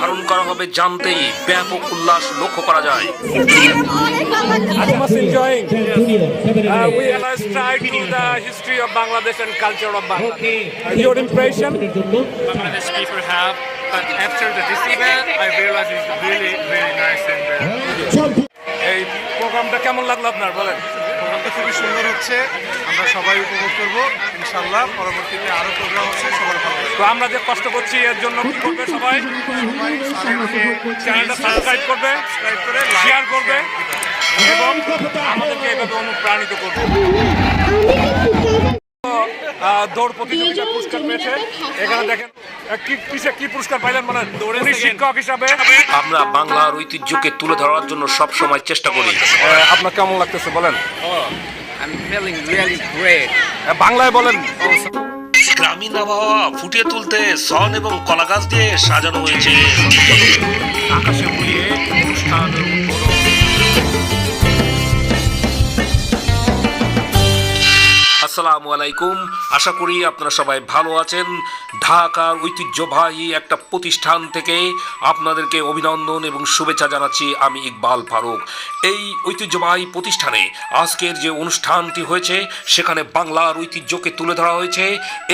ধারণ করা হবে জানতেই ব্যাপক উল্লাস লক্ষ্য করা যায় I must enjoying. Uh, we must try to the history of Bangladesh and culture of Bangladesh. Uh, your impression? Bangladesh people have, but after the this event, I realized it's really, really nice and uh, এই প্রোগ্রামটা কেমন লাগল আপনার বলেন প্রোগ্রামটা খুবই সুন্দর হচ্ছে। আমরা সবাই উপভোগ করব ইনশাল্লাহ পরবর্তীতে আরও প্রোগ্রাম হচ্ছে সবার ভালো তো আমরা যে কষ্ট করছি এর জন্য কি করবে সবাই? চ্যানেলটা সাবস্ক্রাইব করবে সাবস্ক্রাইব করে শেয়ার করবে এবং আমাদেরকে এভাবে অনুপ্রাণিত করবে। দৌড় প্রতিযোগিতা পুরস্কার পেয়েছে। এখানে দেখেন কি পুরস্কার পাইলেন? মানে শিক্ষক হিসাবে? আমরা বাংলার ঐতিহ্যকে তুলে ধরার জন্য সব সময় চেষ্টা করি। আপনার কেমন লাগতেছে বলেন? বাংলায় বলেন। গ্রামীণ আবহাওয়া ফুটিয়ে তুলতে সন এবং কলা গাছ দিয়ে সাজানো হয়েছে। আকাশে উড়িয়ে অনুষ্ঠানের আসসালামু আলাইকুম। আশা করি আপনারা সবাই ভালো আছেন। ঢাকার ঐতিহ্যবাহী একটা প্রতিষ্ঠান থেকে আপনাদেরকে অভিনন্দন এবং শুভেচ্ছা জানাচ্ছি আমি ইকবাল ফারুক। এই ঐতিহ্যবাহী প্রতিষ্ঠানে আজকের যে অনুষ্ঠানটি হয়েছে, সেখানে বাংলার ঐতিহ্যকে তুলে ধরা হয়েছে।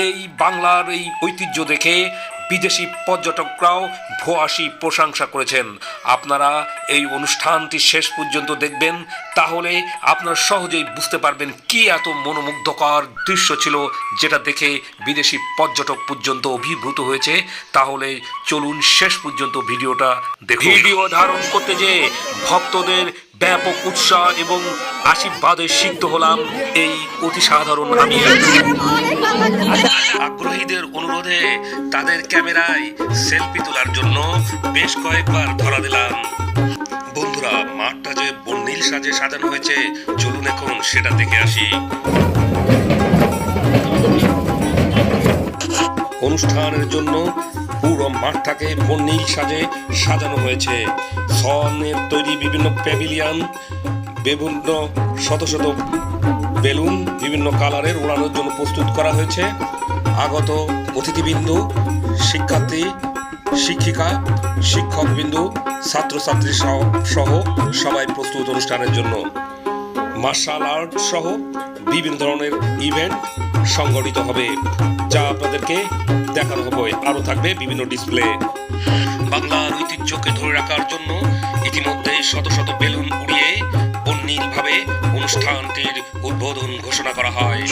এই বাংলার এই ঐতিহ্য দেখে বিদেশি পর্যটকরাও ভূয়াসী প্রশংসা করেছেন। আপনারা এই অনুষ্ঠানটি শেষ পর্যন্ত দেখবেন তাহলে আপনারা সহজেই বুঝতে পারবেন কি এত মনোমুগ্ধকর দৃশ্য ছিল যেটা দেখে বিদেশি পর্যটক পর্যন্ত অভিভূত হয়েছে। তাহলে চলুন শেষ পর্যন্ত ভিডিওটা দেখুন। ভিডিও ধারণ করতে যে ভক্তদের ব্যাপক উৎসাহ এবং আশীর্বাদে সিদ্ধ হলাম এই অতি সাধারণ আমি আগ্রহীদের অনুরোধে তাদের ক্যামেরায় সেলফি তোলার জন্য বেশ কয়েকবার ধরা দিলাম। বন্ধুরা, মাঠটা যে বর্ণিল সাজে সাজানো হয়েছে, চলুন এখন সেটা দেখে আসি। অনুষ্ঠানের জন্য পুরো মাঠটাকে বর্ণিল সাজে সাজানো হয়েছে। সনের তৈরি বিভিন্ন প্যাভিলিয়ন বিভিন্ন শত শত বেলুন বিভিন্ন কালারের ওড়ানোর জন্য প্রস্তুত করা হয়েছে। আগত অতিথিবৃন্দ, শিক্ষার্থী, শিক্ষিকা, শিক্ষকবিন্দু, ছাত্রছাত্রী সহ সবাই প্রস্তুত অনুষ্ঠানের জন্য। মার্শাল আর্ট সহ বিভিন্ন ধরনের ইভেন্ট সংগঠিত হবে, যা আপনাদেরকে দেখানো হবে। আরও থাকবে বিভিন্ন ডিসপ্লে। বাংলার ঐতিহ্যকে ধরে রাখার জন্য ইতিমধ্যে শত শত বেলুন উড়িয়ে অনুষ্ঠানটির উদ্বোধন ঘোষণা করা হয়।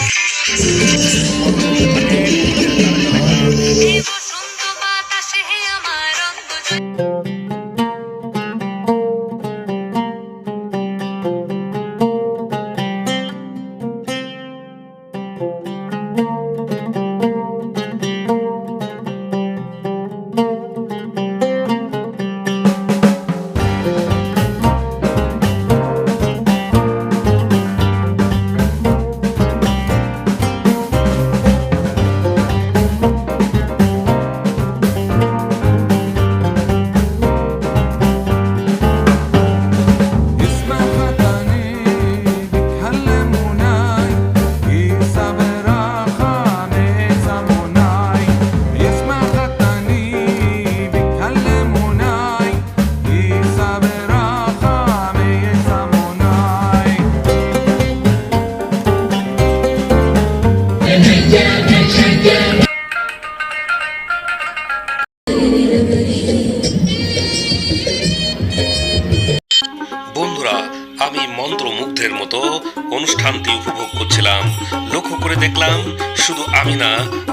শুধু আমি না,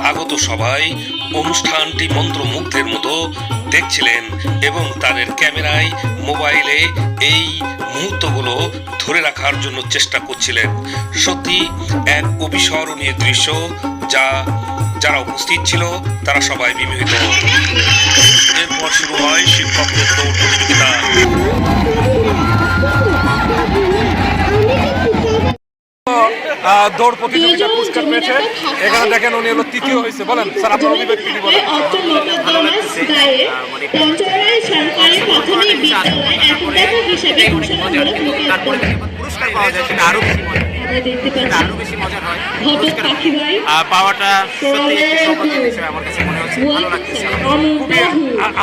আগত সবাই অনুষ্ঠানটি মন্ত্রমুগ্ধের মতো দেখছিলেন এবং তাদের ক্যামেরায়, মোবাইলে এই মুহূর্তগুলো ধরে রাখার জন্য চেষ্টা করছিলেন। সত্যি এক অবিস্মরণীয় দৃশ্য যা, যারা উপস্থিত ছিল, তারা সবাই বিমোহিত। এরপর শুরু হয় শিক্ষকদের দৌড় প্রতিযোগিতা। দৌড় প্রতিযোগিতা পুরস্কার পেয়েছে। এখানে দেখেন উনি হলো তৃতীয় হয়েছে। বলেন, স্যার, আপনার অভিব্যক্তি কি বলেন? পুরস্কার পাওয়া যায়, সেটা আরও বেশি আপনারা দেখতে পাচ্ছেন আরও বেশি মজার হয়। ঘটক পাখি ভাই আর পাওয়াটা সত্যি একটি বিষয় আমার কাছে মনে হচ্ছে। ভালো লাগতেছে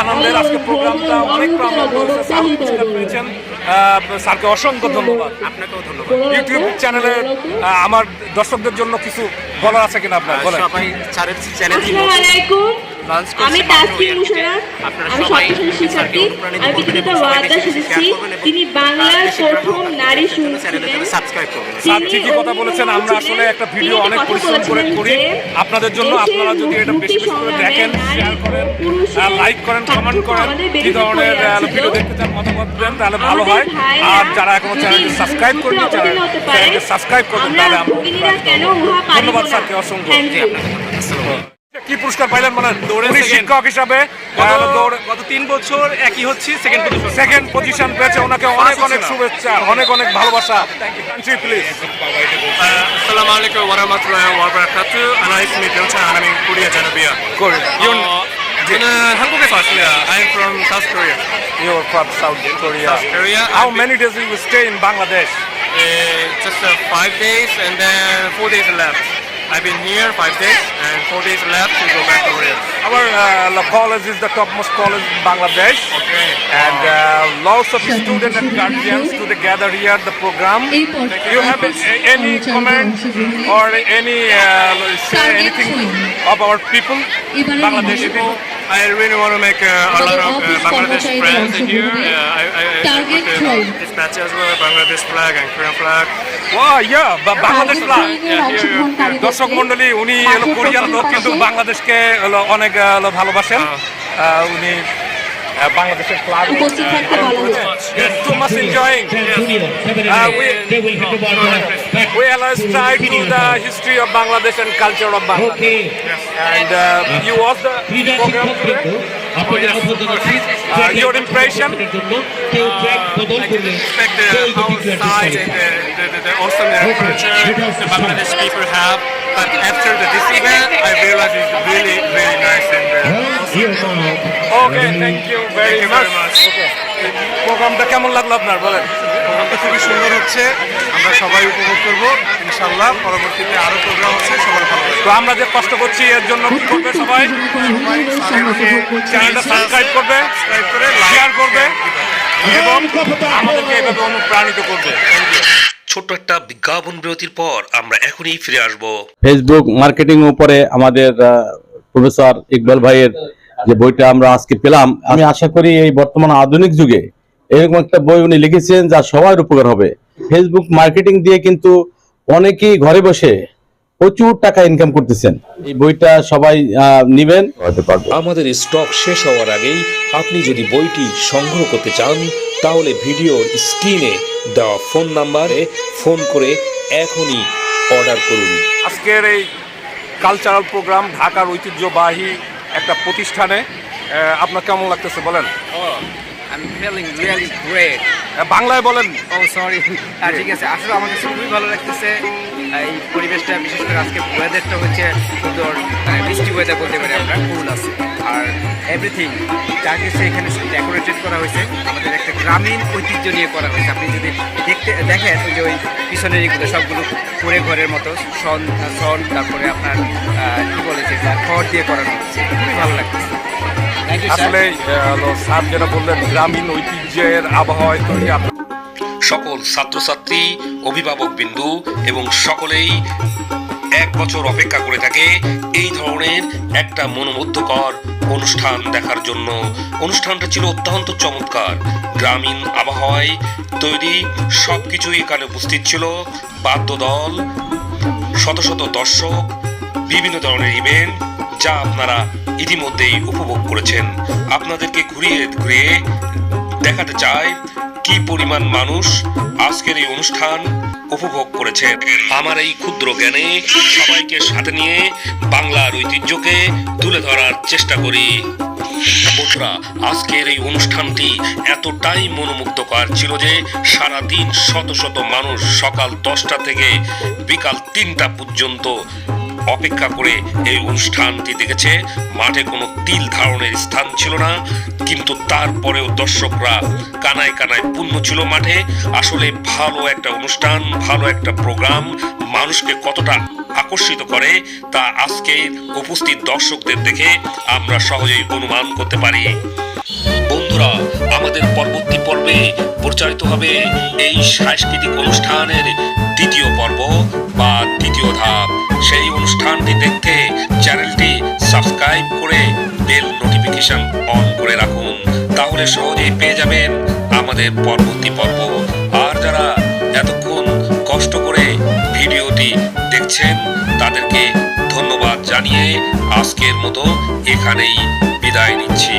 আনন্দের আজকে প্রোগ্রামটা অনেক পেয়েছেন। স্যারকে অসংখ্য ধন্যবাদ। আপনাকেও ধন্যবাদ। ইউটিউব চ্যানেলে আমার দর্শকদের জন্য কিছু বলার আছে কিনা আপনার? বলেন। সবাই স্যারের আসসালামু আলাইকুম। লঞ্চ আমি তাসকিন আমি সবাই সপ্তম শিক্ষার্থী আমি বিচিত্র ওয়াদা শুনেছি তিনি বাংলার প্রথম নারী শুনছিলেন। সাবস্ক্রাইব স্যার ঠিকই কথা বলেছেন আমরা আসলে একটা ভিডিও অনেক পরিশ্রম করে করি। আপনাদের জন্য আপনারা যদি এটা বেশি বেশি করে দেখেন শেয়ার করেন লাইক করেন কমেন্ট করেন কি ধরনের ভিডিও দেখতে চান মতামত দেন তাহলে ভালো হয়। আর যারা এখনও চ্যানেলটি সাবস্ক্রাইব করেনি চ্যানেলটি সাবস্ক্রাইব করবেন তাহলে আমরা ধন্যবাদ। স্যারকে অসংখ্য. কি পুরস্কার পাইলেন মানে দৌড়ে উনি second। শিক্ষক হিসাবে আহ, দৌড় গত তিন বছর একই হচ্ছে সেকেন্ড পজিশন সেকেন্ড পজিশন পেয়েছে ওনাকে অনেক অনেক শুভেচ্ছা অনেক অনেক ভালোবাসা country please Assalamu alaikum warahmatullahi wabarakatuh. Ana ismi Bilchan, I'm in Korea, Janubia. Korea. You- 어, 저는 한국에서 왔습니다. I'm from South Korea. You're from South Korea. South Korea. How I've many days you will stay in Bangladesh? been, uh, just uh, five days and then four days left. I've been here five days and four days left to go back to Korea. Our uh, college is the topmost college in Bangladesh. Okay. And uh, lots of students and guardians to the gather here the program. Do you have any comment or any uh, say anything of our people, Bangladeshi people? I really want to make uh, a lot of uh, Bangladesh friends here. Uh, I, I, I Target put tribe. the dispatch as well, Bangladesh flag and Korean flag. Wow, yeah, বা- Bangladesh flag. অংশগ্রহণকারীদেরকে দর্শক মন্ডলী উনি হলো কোরিয়ার লোক কিন্তু বাংলাদেশকে হলো অনেক আহ, হলো ভালোবাসেন আহ, উনি আহ, বাংলাদেশের ফ্লাগ উপস্থিত থাকতে বলা হয়েছে too much enjoying Uh, we, we always try to the history of Bangladesh and culture of Bangladesh. And uh, you watch the program today? Uh, your impression? I didn't expect the whole size and the, the, the, the awesome culture the Bangladesh people have. But after the, this event, I realized it's really, really nice and uh, awesome. You much. very much. Okay. প্রোগ্রামটা কেমন লাগল আপনার বলেন? প্রোগ্রামটা খুবই সুন্দর হচ্ছে। আমরা সবাই উপভোগ করব ইনশাল্লাহ পরবর্তীতে আরও প্রোগ্রাম হচ্ছে সবার ভালো তো আমরা যে কষ্ট করছি এর জন্য কি করবে সবাই? চ্যানেলটা সাবস্ক্রাইব করবে সাবস্ক্রাইব করে শেয়ার করবে এবং আমাদেরকে এভাবে অনুপ্রাণিত করবে। ছোট্ট একটা বিজ্ঞাপন বিরতির পর আমরা এখনই ফিরে আসব। ফেসবুক মার্কেটিং উপরে আমাদের আহ, প্রফেসর ইকবাল ভাইয়ের যে বইটা আমরা আজকে পেলাম আমি আশা করি এই বর্তমান আধুনিক যুগে এরকম একটা বই উনি লিখেছেন যা সবার উপকার হবে। ফেসবুক মার্কেটিং দিয়ে কিন্তু অনেকেই ঘরে বসে প্রচুর টাকা ইনকাম করতেছেন। এই বইটা সবাই নিবেন। হতে পারবে। আমাদের স্টক শেষ হওয়ার আগেই আপনি যদি বইটি সংগ্রহ করতে চান তাহলে ভিডিওর স্ক্রিনে দেওয়া ফোন নাম্বারে ফোন করে এখনই অর্ডার করুন। আজকের এই কালচারাল প্রোগ্রাম ঢাকার ঐতিহ্যবাহী একটা প্রতিষ্ঠানে আপনার কেমন লাগতেছে বলেন? I am feeling really uh, বাংলায় বলেন। ও সরি হ্যাঁ ঠিক আছে। আসলে আমার কাছে খুবই ভালো লাগতেছে এই পরিবেশটা, বিশেষ করে আজকে ওয়েদারটা হচ্ছে সুন্দর মানে বৃষ্টি ওয়েদার বলতে পারি আমরা কুল আছে। আর এভরিথিং যা কিছু এখানে ডেকোরেটেড করা হয়েছে, আমাদের একটা গ্রামীণ ঐতিহ্য নিয়ে করা হয়েছে। আপনি যদি দেখতে, দেখেন যে ওই পিছনের এগুলো সবগুলো কুড়ে ঘরের মতো, সন সন, তারপরে আপনার কি বলেছে খড় দিয়ে করানো হচ্ছে। খুবই ভালো লাগতেছে। আসলে স্যার যেটা বললেন গ্রামীণ ঐতিহ্যের আবহাওয়ায় তৈরি সকল ছাত্রছাত্রী অভিভাবক বিন্দু এবং সকলেই এক বছর অপেক্ষা করে থাকে এই ধরনের একটা মনোমুগ্ধকর অনুষ্ঠান দেখার জন্য। অনুষ্ঠানটা ছিল অত্যন্ত চমৎকার। গ্রামীণ আবহাওয়ায় তৈরি সব কিছুই এখানে উপস্থিত ছিল। বাদ্যদল শত শত দর্শক বিভিন্ন ধরনের ইভেন্ট যা আপনারা ইতিমধ্যেই উপভোগ করেছেন। আপনাদেরকে ঘুরিয়ে ঘুরিয়ে দেখাতে চাই কি পরিমাণ মানুষ আজকের এই অনুষ্ঠান উপভোগ করেছেন আমার এই ক্ষুদ্র জ্ঞানে সবাইকে সাথে নিয়ে বাংলার ঐতিহ্যকে তুলে ধরার চেষ্টা করি। বন্ধুরা, আজকের এই অনুষ্ঠানটি এতটাই মনোমুগ্ধকর ছিল যে সারা দিন শত শত মানুষ সকাল দশটা থেকে বিকাল তিনটা পর্যন্ত অপেক্ষা করে এই অনুষ্ঠানটি দেখেছে। মাঠে কোনো তিল ধারণের স্থান ছিল না, কিন্তু তারপরেও দর্শকরা কানায় কানায় পূর্ণ ছিল মাঠে। আসলে ভালো একটা অনুষ্ঠান, ভালো একটা প্রোগ্রাম মানুষকে কতটা আকর্ষিত করে তা আজকে উপস্থিত দর্শকদের দেখে আমরা সহজেই অনুমান করতে পারি। বন্ধুরা, আমাদের পরবর্তী পর্বে প্রচারিত হবে এই সাংস্কৃতিক অনুষ্ঠানের দ্বিতীয় পর্ব বা দ্বিতীয় ধাপ। সেই অনুষ্ঠানটি দেখতে চ্যানেলটি সাবস্ক্রাইব করে বেল নোটিফিকেশন অন করে রাখুন। তাহলে সহজেই পেয়ে যাবেন আমাদের পরবর্তী পর্ব। আর যারা এতক্ষণ কষ্ট করে ভিডিওটি দেখছেন, তাদেরকে ধন্যবাদ জানিয়ে আজকের মতো এখানেই বিদায় নিচ্ছি।